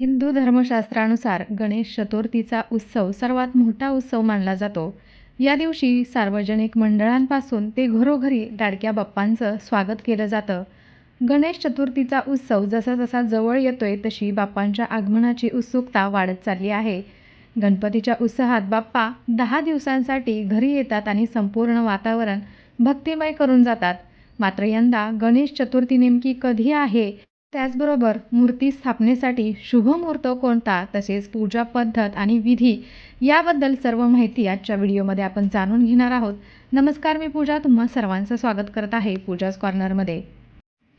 हिंदू धर्मशास्त्रानुसार गणेश चतुर्थीचा उत्सव सर्वात मोठा उत्सव मानला जातो. या दिवशी सार्वजनिक मंडळांपासून ते घरोघरी लाडक्या बाप्पांचं स्वागत केलं जातं. गणेश चतुर्थीचा उत्सव जसा जसा जवळ येतोय तशी बाप्पांच्या आगमनाची उत्सुकता वाढत चालली आहे. गणपतीच्या उत्साहात बाप्पा दहा दिवसांसाठी घरी येतात आणि संपूर्ण वातावरण भक्तिमय करून जातात. मात्र यंदा गणेश चतुर्थी नेमकी कधी आहे? त्याचबरोबर मूर्ती स्थापनेसाठी शुभ मुहूर्त कोणता तसेच पूजा पद्धत आणि विधी याबद्दल सर्व माहिती आजच्या व्हिडिओमध्ये आपण जाणून घेणार आहोत. नमस्कार मी पूजा. तुम्हा सर्वांचं स्वागत करत आहे पूजाज कॉर्नरमध्ये.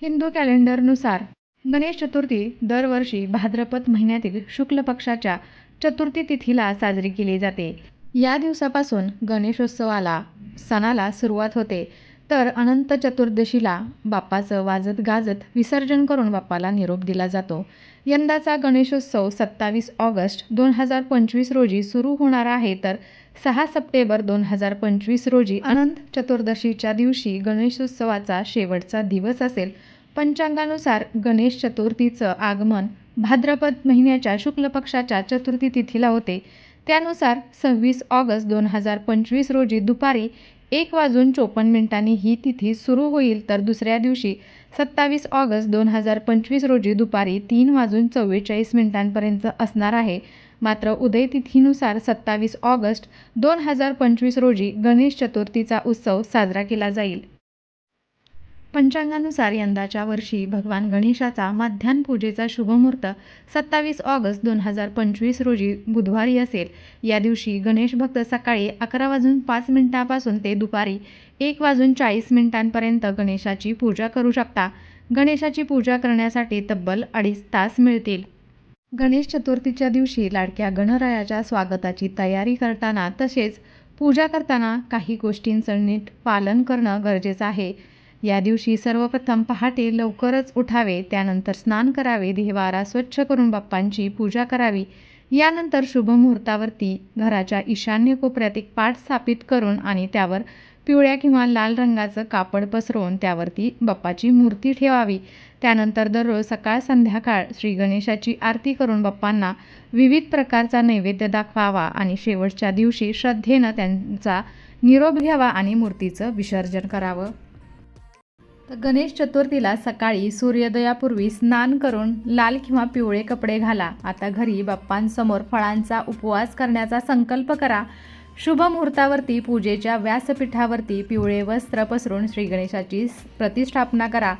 हिंदू कॅलेंडरनुसार गणेश चतुर्थी दरवर्षी भाद्रपद महिन्यातील शुक्ल पक्षाच्या चतुर्थी तिथीला साजरी केली जाते. या दिवसापासून गणेशोत्सवाला सणाला सुरुवात होते. तर अनंत चतुर्दशीला बाप्पाचं वाजत गाजत विसर्जन करून बाप्पाला निरोप दिला जातो. यंदाचा गणेशोत्सव सत्तावीस ऑगस्ट दोन हजार पंचवीस रोजी सुरू होणार आहे तर सहा सप्टेंबर दोन हजार पंचवीस रोजी अनंत चतुर्दशीच्या दिवशी गणेशोत्सवाचा शेवटचा दिवस असेल. पंचांगानुसार गणेश चतुर्थीचं आगमन भाद्रपद महिन्याच्या शुक्ल पक्षाच्या चतुर्थी तिथीला होते. त्यानुसार सव्वीस ऑगस्ट दोन हजार पंचवीस रोजी दुपारी एक वाजून चोपन्न मिनिटांनी ही तिथी सुरू होईल तर दुसऱ्या दिवशी सत्तावीस ऑगस्ट दोन हजार पंचवीस रोजी दुपारी तीन वाजून चव्वेचाळीस मिनिटांपर्यंत असणार आहे. मात्र उदय तिथीनुसार सत्तावीस ऑगस्ट दोन हजार पंचवीस रोजी गणेश चतुर्थीचा उत्सव साजरा केला जाईल. पंचांगानुसार यंदाच्या वर्षी भगवान गणेशाचा माध्यान्ह पूजेचा शुभमुहूर्त सत्तावीस ऑगस्ट दोन हजार पंचवीस रोजी बुधवारी असेल. या दिवशी गणेश भक्त सकाळी अकरा वाजून पाच मिनिटांपासून ते दुपारी एक वाजून चाळीस मिनिटांपर्यंत गणेशाची पूजा करू शकता. गणेशाची पूजा करण्यासाठी तब्बल अडीच तास मिळतील. गणेश चतुर्थीच्या दिवशी लाडक्या गणरायाच्या स्वागताची तयारी करताना तसेच पूजा करताना काही गोष्टींचं नीट पालन करणं गरजेचं आहे. या दिवशी सर्वप्रथम पहाटे लवकरच उठावे त्यानंतर स्नान करावे देहवारा स्वच्छ करून बाप्पांची पूजा करावी. यानंतर शुभ मुहूर्तावरती घराच्या ईशान्य कोपऱ्यात एक पाठ स्थापित करून आणि त्यावर पिवळ्या किंवा लाल रंगाचं कापड पसरवून त्यावरती बाप्पाची मूर्ती ठेवावी. त्यानंतर दररोज सकाळ संध्याकाळ श्री गणेशाची आरती करून बाप्पांना विविध प्रकारचा नैवेद्य दाखवावा आणि शेवटच्या दिवशी श्रद्धेनं त्यांचा निरोप घ्यावा आणि मूर्तीचं विसर्जन करावं. तर गणेश चतुर्थीला सकाळी सूर्योदयापूर्वी स्नान करून लाल किंवा पिवळे कपडे घाला. आता घरी बाप्पांसमोर फळांचा उपवास करण्याचा संकल्प करा. शुभ मुहूर्तावरती पूजेच्या व्यासपीठावरती पिवळे वस्त्र पसरून श्री गणेशाची प्रतिष्ठापना करा.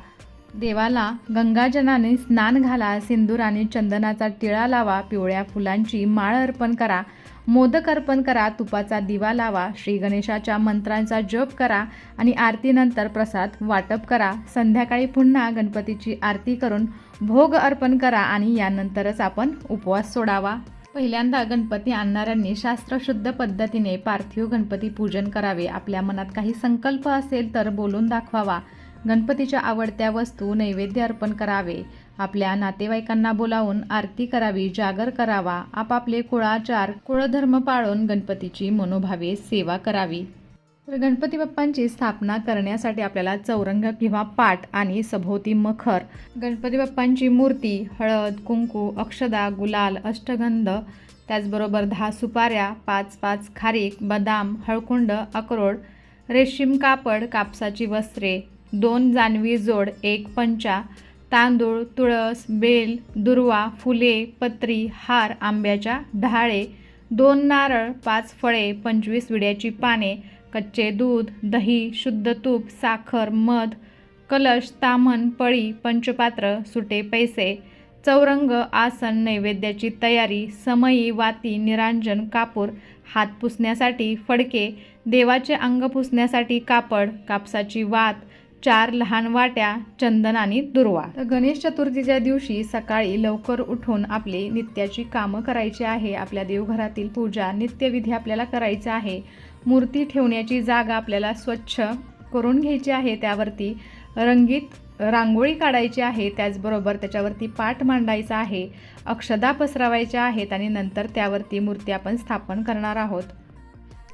देवाला गंगाजनाने स्नान घाला. सिंदूर आणि चंदनाचा टिळा लावा. पिवळ्या फुलांची माळ अर्पण करा. मोदक अर्पण करा तुपाचा दिवा लावा श्री गणेशाच्या मंत्रांचा जप करा आणि आरतीनंतर प्रसाद वाटप करा. संध्याकाळी पुन्हा गणपतीची आरती करून भोग अर्पण करा आणि यानंतरच आपण उपवास सोडावा. पहिल्यांदा गणपती आणणाऱ्यांनी शास्त्रशुद्ध पद्धतीने पार्थिव गणपती पूजन करावे. आपल्या मनात काही संकल्प असेल तर बोलून दाखवावा. गणपतीच्या आवडत्या वस्तू नैवेद्य अर्पण करावे. आपल्या नातेवाईकांना बोलावून आरती करावी जागर करावा आपापले कुळाचार कुळधर्म पाळून गणपतीची मनोभावे सेवा करावी. तर गणपती बाप्पांची स्थापना करण्यासाठी आपल्याला चौरंग किंवा पाट आणि सभोवती मखर गणपती बाप्पांची मूर्ती हळद कुंकू अक्षदा गुलाल अष्टगंध त्याचबरोबर दहा सुपाऱ्या पाच पाच खारीक बदाम हळकुंड अक्रोड रेशीम कापड कापसाची वस्त्रे दोन जानवी जोड एक पंचा तांदूळ तुळस बेल दुर्वा फुले पत्री हार आंब्याच्या डहाळे दोन नारळ पाच फळे पंचवीस विड्याची पाने कच्चे दूध दही शुद्ध तूप साखर मध कलश तामन पळी पंचपात्र सुटे पैसे चौरंग आसन नैवेद्याची तयारी समयी वाती निरांजन कापूर हात पुसण्यासाठी फडके देवाचे अंग पुसण्यासाठी कापड कापसाची वात चार लहान वाट्या चंदन आणि दुर्वा. तर गणेश चतुर्थीच्या दिवशी सकाळी लवकर उठून आपली नित्याची कामं करायची आहे. आपल्या देवघरातील पूजा नित्यविधी आपल्याला करायचं आहे. मूर्ती ठेवण्याची जागा आपल्याला स्वच्छ करून घ्यायची आहे. त्यावरती रंगीत रांगोळी काढायची आहे. त्याचबरोबर त्याच्यावरती पाठ मांडायचा आहे. अक्षदा पसरवायच्या आहेत आणि नंतर त्यावरती मूर्ती आपण स्थापन करणार आहोत.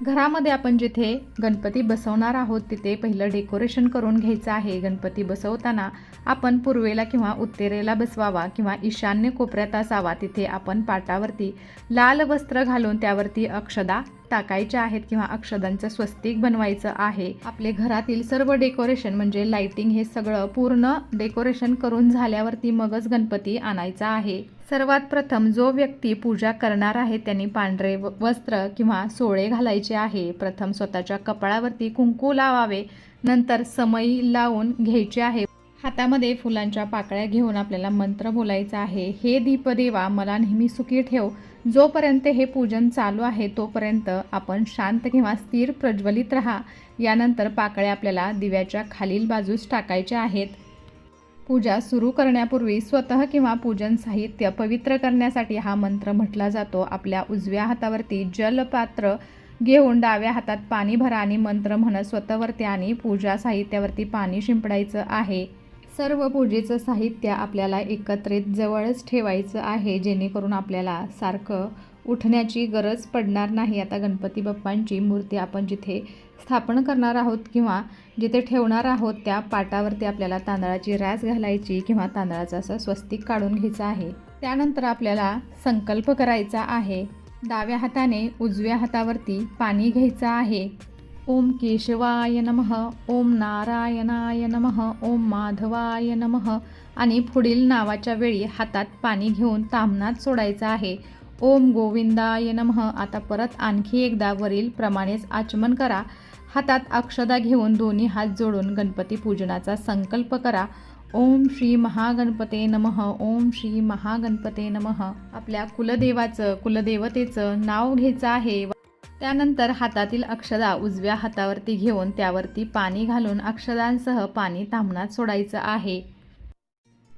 घरामध्ये आपण जिथे गणपती बसवणार आहोत तिथे पहिलं डेकोरेशन करून घ्यायचं आहे. गणपती बसवताना आपण पूर्वेला किंवा उत्तरेला बसवावा किंवा ईशान्य कोपऱ्यात असावा. तिथे आपण पाटावरती लाल वस्त्र घालून त्यावरती अक्षदा टाकायच्या आहेत किंवा अक्षदांचं स्वस्तिक बनवायचं आहे. आपले घरातील सर्व डेकोरेशन म्हणजे लाइटिंग हे सगळं पूर्ण डेकोरेशन करून झाल्यावरती मगच गणपती आणायचा आहे. सर्वात प्रथम जो व्यक्ती पूजा करणार आहे त्यांनी पांढरे व- वस्त्र किंवा सोळे घालायचे आहे. प्रथम स्वतःच्या कपाळावरती कुंकू लावावे नंतर समई लावून घ्यायचे आहे. हातामध्ये फुलांच्या पाकळ्या घेऊन आपल्याला मंत्र बोलायचा आहे. हे दीपदेवा मला नेहमी सुखी ठेव. जोपर्यंत हे पूजन चालू आहे तोपर्यंत आपण शांत किंवा स्थिर प्रज्वलित राहा. यानंतर पाकळ्या आपल्याला दिव्याच्या खालील बाजूस टाकायच्या आहेत. पूजा सुरू करण्यापूर्वी स्वतः किंवा पूजन साहित्य पवित्र करण्यासाठी हा मंत्र म्हटला जातो. आपल्या उजव्या हातावरती जलपात्र घेऊन डाव्या हातात पाणी भरा आणि मंत्र म्हणत स्वतःवरती आणि पूजा साहित्यावरती पाणी शिंपडायचं आहे. सर्व पूजेचं साहित्य आपल्याला एकत्रित जवळच ठेवायचं आहे जेणेकरून आपल्याला सारखं उठण्याची गरज पडणार नाही. आता गणपती बाप्पांची मूर्ती आपण जिथे स्थापन करणार आहोत किंवा जिथे ठेवणार आहोत त्या पाटावरती आपल्याला तांदळाची रॅस घालायची किंवा तांदळाचा असं स्वस्तिक काढून घ्यायचं आहे. त्यानंतर आपल्याला संकल्प करायचा आहे. डाव्या हाताने उजव्या हातावरती पाणी घ्यायचं आहे. ओम केशवाय नमः ओम नारायणाय नमः ओम माधवाय नमः आणि पुढील नावाच्या वेळी हातात पाणी घेऊन तामनात सोडायचं आहे. ओम गोविंदाय नमः. आता परत आणखी एकदा वरील प्रमाणेच आचमन करा. हातात अक्षदा घेऊन दोन्ही हात जोडून गणपती पूजनाचा संकल्प करा. ओम श्री महागणपते नमः. ओम श्री महागणपते नमः. आपल्या कुलदेवाचं कुलदेवतेचं नाव घ्यायचं आहे. त्यानंतर हातातील अक्षदा उजव्या हातावरती घेऊन त्यावरती पाणी घालून अक्षदांसह पाणी तांबणात सोडायचं आहे.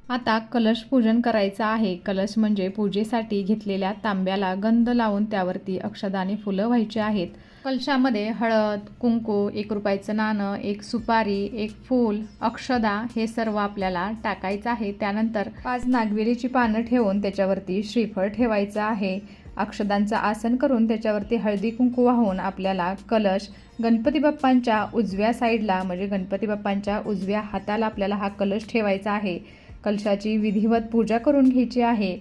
आता कलश पूजन करायचं आहे. कलश म्हणजे पूजेसाठी घेतलेल्या तांब्याला गंध लावून त्यावरती अक्षदाने फुलं व्हायची आहेत. कलशामध्ये हळद कुंकू एक रुपयाचं नाणं एक सुपारी एक फूल अक्षदा हे सर्व आपल्याला टाकायचं आहे. त्यानंतर पाच नागवेलीची पानं ठेवून त्याच्यावरती श्रीफळ ठेवायचं आहे. अक्षदांचं आसन करून त्याच्यावरती हळदी कुंकू वाहून आपल्याला कलश गणपती बाप्पांच्या उजव्या साईडला म्हणजे गणपती बाप्पांच्या उजव्या हाताला आपल्याला हा कलश ठेवायचा आहे. कलशाची विधिवत पूजा करून घ्यायची आहे.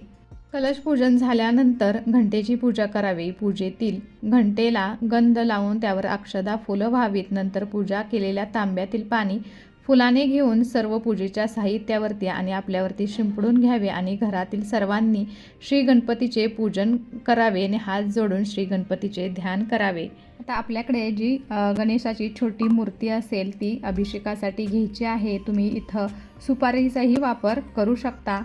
कलशपूजन झाल्यानंतर घंटेची पूजा करावी. पूजेतील घंटेला गंध लावून त्यावर अक्षदा फुलं व्हावीत. नंतर पूजा केलेल्या तांब्यातील पाणी फुलाने घेऊन सर्व पूजेच्या साहित्यावरती आणि आपल्यावरती शिंपडून घ्यावे आणि घरातील सर्वांनी श्री गणपतीचे पूजन करावे आणि हात जोडून श्री गणपतीचे ध्यान करावे. आता आपल्याकडे जी गणेशाची छोटी मूर्ती असेल ती अभिषेकासाठी घ्यायची आहे. तुम्ही इथं सुपारीचाही वापर करू शकता.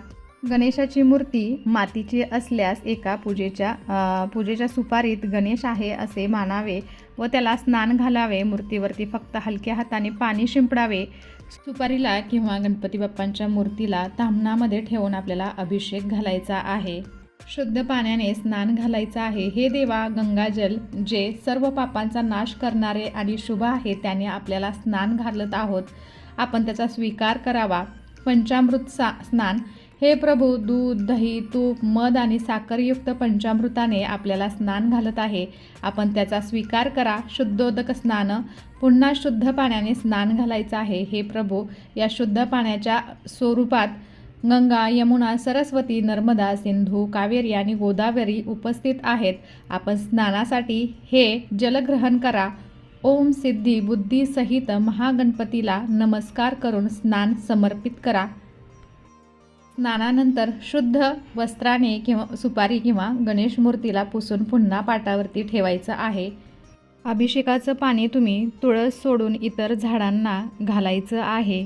गणेशाची मूर्ती मातीची असल्यास एका पूजेच्या पूजेच्या सुपारीत गणेश आहे असे मानावे व त्याला स्नान घालावे. मूर्तीवरती फक्त हलक्या हाताने पाणी शिंपडावे. सुपारीला किंवा गणपती बाप्पांच्या मूर्तीला तामणामध्ये ठेवून आपल्याला अभिषेक घालायचा आहे. शुद्ध पाण्याने स्नान घालायचं आहे. हे देवा गंगाजल जे सर्व पापांचा नाश करणारे आणि शुभ आहे त्याने आपल्याला स्नान घालत आहोत. आपण त्याचा स्वीकार करावा. पंचामृत सा स्नान हे प्रभू दूध दही तूप मध आणि साखरयुक्त पंचामृताने आपल्याला स्नान घालत आहे. आपण त्याचा स्वीकार करा. शुद्धोदक स्नान पुन्हा शुद्ध पाण्याने स्नान घालायचं आहे. हे प्रभू या शुद्ध पाण्याच्या स्वरूपात गंगा यमुना सरस्वती नर्मदा सिंधू कावेरी आणि गोदावरी उपस्थित आहेत. आपण स्नानासाठी हे जलग्रहण करा. ओम सिद्धी बुद्धी सहित महागणपतीला नमस्कार करून स्नान समर्पित करा. स्नानानंतर शुद्ध वस्त्राने किंवा सुपारी किंवा गणेश मूर्तीला पुसून पुन्हा पाटावरती ठेवायचं आहे. अभिषेकाचं पाणी तुम्ही तुळस सोडून इतर झाडांना घालायचं आहे.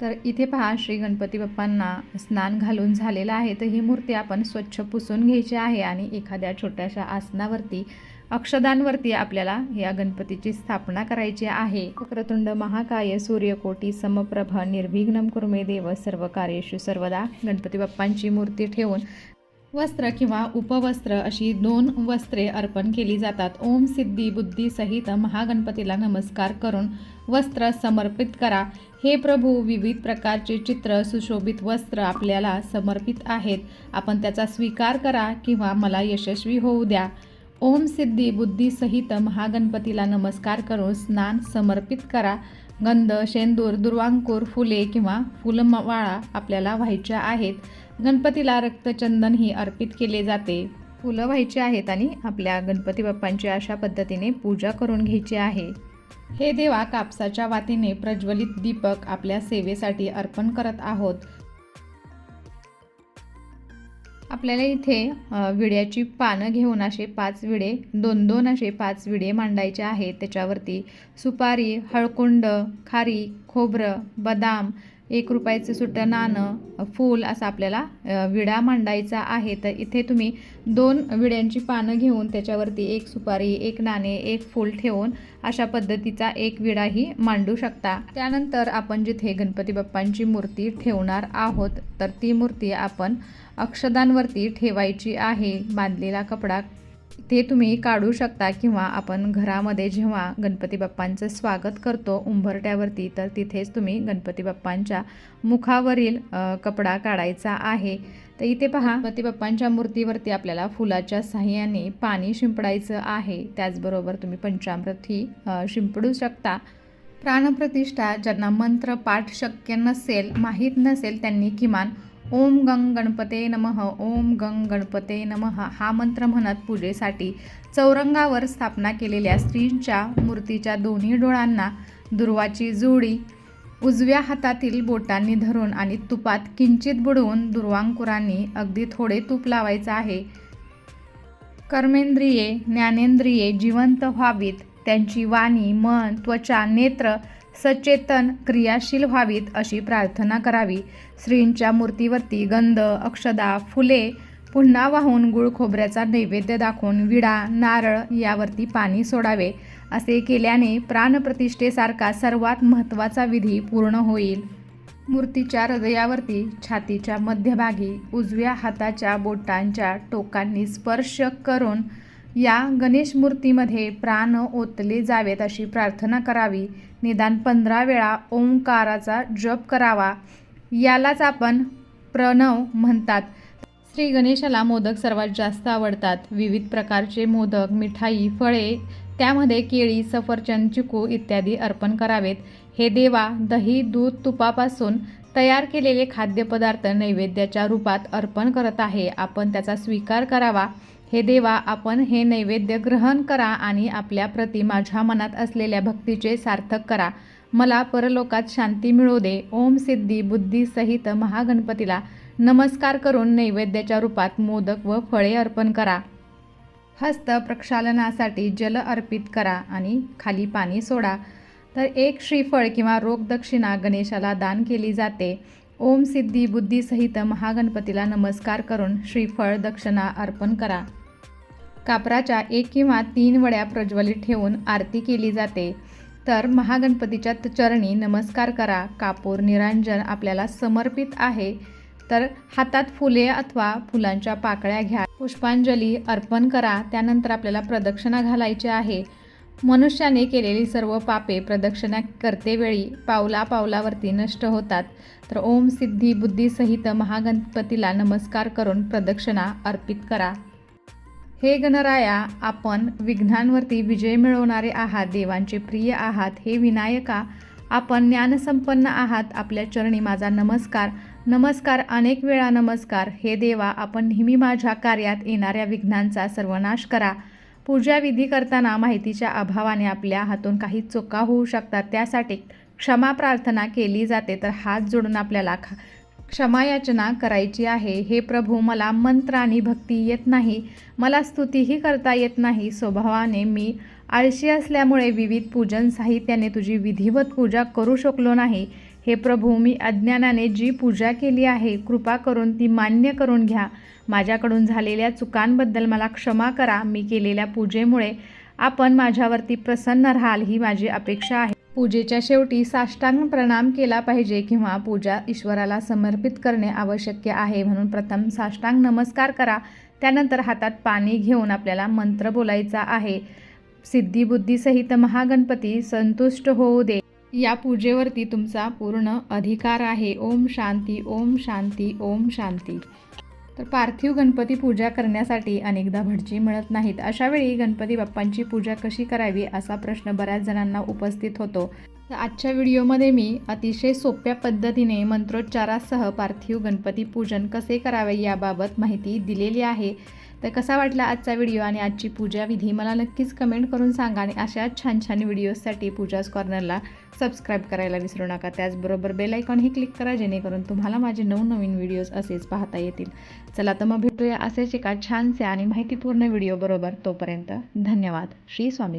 तर इथे पहा श्री गणपती बाप्पांना स्नान घालून झालेलं आहे. तर ही मूर्ती आपण स्वच्छ पुसून घ्यायची आहे आणि एखाद्या छोट्याशा आसनावरती अक्षदांवरती आपल्याला या गणपतीची स्थापना करायची आहे. वक्रतुंड महाकाय सूर्यकोटी समप्रभ निर्विघ्नम कुर्मे देव सर्व कार्येशु सर्वदा गणपती बाप्पांची मूर्ती ठेवून वस्त्र किंवा उपवस्त्र अशी दोन वस्त्रे अर्पण केली जातात. ओम सिद्धी बुद्धी सहित महागणपतीला नमस्कार करून वस्त्र समर्पित करा. हे प्रभू विविध प्रकारचे चित्र सुशोभित वस्त्र आपल्याला समर्पित आहेत. आपण त्याचा स्वीकार करा किंवा मला यशस्वी होऊ द्या. ओम सिद्धी बुद्धी सहित महागणपतीला नमस्कार करून स्नान समर्पित करा. गंध शेंदूर दुर्वांकूर फुले किंवा फुलमाळा आपल्याला व्हायच्या आहेत. गणपतीला रक्तचंदन ही अर्पित केले जाते. फुलं व्हायची आहेत आणि आपल्या गणपती बाप्पांची अशा पद्धतीने पूजा करून घ्यायची आहे. हे देवा कापसाच्या वातीने प्रज्वलित दीपक आपल्या सेवेसाठी अर्पण करत आहोत. आपल्याला इथे विड्याची पानं घेऊन असे पाच विडे दोन दोन असे पाच विडे मांडायचे आहेत. त्याच्यावरती सुपारी हळकुंड खारी खोबरं बदाम एक रुपयाचं सुट्टं नाणं फूल असा आपल्याला विडा मांडायचा आहे. तर इथे तुम्ही दोन विड्यांची पानं घेऊन त्याच्यावरती एक सुपारी एक नाणे एक फूल ठेवून अशा पद्धतीचा एक विडाही मांडू शकता. त्यानंतर आपण जिथे गणपती बाप्पांची मूर्ती ठेवणार आहोत तर ती मूर्ती आपण अक्षदांवरती ठेवायची आहे. बांधलेला कपडा ते तुम्ही काढू शकता किंवा आपण घरामध्ये जेव्हा गणपती बाप्पांचं स्वागत करतो उंबरट्यावरती तर तिथेच तुम्ही गणपती बाप्पांच्या मुखावरील कपडा काढायचा आहे. तर इथे पहा गणपती बाप्पांच्या मूर्तीवरती आपल्याला फुलाच्या साह्याने पाणी शिंपडायचं आहे. त्याचबरोबर तुम्ही पंचामृतही शिंपडू शकता. प्राणप्रतिष्ठा ज्यांना मंत्र पाठ शक्य नसेल माहीत नसेल त्यांनी किमान ओम गंग गणपते नमः ओम गंग गणपते नमः हा मंत्र म्हणत पूजेसाठी चौरंगावर स्थापना केलेल्या स्त्रींच्या मूर्तीच्या दोन्ही डोळ्यांना दुर्वाची जोडी उजव्या हातातील बोटांनी धरून आणि तुपात किंचित बुडवून दुर्वांकुरांनी अगदी थोडे तूप लावायचं आहे. कर्मेंद्रिये ज्ञानेंद्रिये जिवंत व्हावीत त्यांची वाणी मन त्वचा नेत्र सचेतन क्रियाशील व्हावीत अशी प्रार्थना करावी. श्रींच्या मूर्तीवरती गंध अक्षदा फुले पुन्हा वाहून गुळ खोबऱ्याचा नैवेद्य दाखवून विडा नारळ यावरती पाणी सोडावे. असे केल्याने प्राणप्रतिष्ठेसारखा सर्वात महत्त्वाचा विधी पूर्ण होईल. मूर्तीच्या हृदयावरती छातीच्या मध्यभागी उजव्या हाताच्या बोटांच्या टोकांनी स्पर्श करून या गणेश मूर्तीमध्ये प्राण ओतले जावेत अशी प्रार्थना करावी. निदान पंधरा वेळा ओंकाराचा जप करावा. यालाच आपण प्रणव म्हणतात. श्री गणेशाला मोदक सर्वात जास्त आवडतात. विविध प्रकारचे मोदक मिठाई फळे त्यामध्ये केळी सफरचंद चिकू इत्यादी अर्पण करावेत. हे देवा दही दूध तुपापासून तयार केलेले खाद्यपदार्थ नैवेद्याच्या रूपात अर्पण करत आहे. आपण त्याचा स्वीकार करावा. हे देवा आपण हे नैवेद्य ग्रहण करा आणि आपल्या प्रती माझ्या मनात असलेल्या भक्तीचे सार्थक करा. मला परलोकात शांती मिळू दे. ओम सिद्धी बुद्धी सहित महागणपतीला नमस्कार करून नैवेद्याच्या रूपात मोदक व फळे अर्पण करा. हस्त प्रक्षालनासाठी जल अर्पित करा आणि खाली पाणी सोडा. तर एक श्रीफळ किंवा रोग दक्षिणा गणेशाला दान केली जाते. ओम सिद्धी बुद्धी सहित महागणपतीला नमस्कार करून श्रीफळ दक्षिणा अर्पण करा. कापराच्या एक किंवा तीन वड्या प्रज्वलित ठेवून आरती केली जाते. तर महागणपतीच्या त- चरणी नमस्कार करा कापूर निरांजन आपल्याला समर्पित आहे. तर हातात फुले अथवा फुलांच्या पाकळ्या घ्या. पुष्पांजली अर्पण करा त्यानंतर आपल्याला प्रदक्षिणा घालायची आहे. मनुष्याने केलेली सर्व पापे प्रदक्षिणा करतेवेळी पावला पावलावरती नष्ट होतात. तर ओम सिद्धी बुद्धी सहित महागणपतीला नमस्कार करून प्रदक्षिणा अर्पित करा. हे गणराया आपण विघ्नांवरती विजय मिळवणारे आहात देवांचे प्रिय आहात हे विनायका आपण ज्ञानसंपन्न आहात आपल्या चरणी माझा नमस्कार. नमस्कार अनेक वेळा नमस्कार. हे देवा आपण नेहमी माझ्या कार्यात येणाऱ्या विघ्नांचा सर्वनाश करा. पूजाविधी करताना माहितीच्या अभावाने आपल्या हातून काही चुका होऊ शकतात. त्यासाठी क्षमा प्रार्थना केली जाते तर हात जोडून आपल्याला खा क्षमायाचना करायची आहे. हे प्रभू मला मंत्र आणि भक्ती येत नाही. मला स्तुतीही करता येत नाही. स्वभावाने मी आळशी असल्यामुळे विविध पूजन साहित्याने तुझी विधिवत पूजा करू शकलो नाही. हे प्रभू मी अज्ञानाने जी पूजा केली आहे कृपा करून ती मान्य करून घ्या. माझ्याकडून झालेल्या चुकांबद्दल मला क्षमा करा. मी केलेल्या पूजेमुळे आपण माझ्यावरती प्रसन्न राहाल ही माझी अपेक्षा आहे. पूजेच्या शेवटी साष्टांग प्रणाम केला पाहिजे किंवा पूजा ईश्वराला समर्पित करणे आवश्यक आहे म्हणून प्रथम साष्टांग नमस्कार करा. त्यानंतर हातात पाणी घेऊन आपल्याला मंत्र बोलायचा आहे. सिद्धिबुद्धीसहित महागणपती संतुष्ट होऊ दे. या पूजेवरती तुमचा पूर्ण अधिकार आहे. ओम शांती ओम शांती ओम शांती. तर पार्थिव गणपती पूजा करण्यासाठी अनेकदा भटजी मिळत नाहीत. अशावेळी गणपती बाप्पांची पूजा कशी करावी असा प्रश्न बऱ्याच जणांना उपस्थित होतो. तर आजच्या व्हिडिओमध्ये मी अतिशय सोप्या पद्धतीने मंत्रोच्चारासह पार्थिव गणपती पूजन कसे करावे याबाबत माहिती दिलेली आहे. तर कसा वाटला आजचा व्हिडिओ आणि आजची पूजा विधी? मला नक्कीच कमेंट करून सांगा आणि अशा छान छान व्हिडिओजसाठी पूजाज कॉर्नरला सबस्क्राईब करायला विसरू नका. त्याचबरोबर बेल आयकॉनही क्लिक करा जेणेकरून तुम्हाला माझे नवनवीन व्हिडिओज असेच पाहता येतील. चला तर मग भेटूया असेच एका छानसे आणि माहितीपूर्ण व्हिडिओबरोबर तोपर्यंत धन्यवाद. श्री स्वामी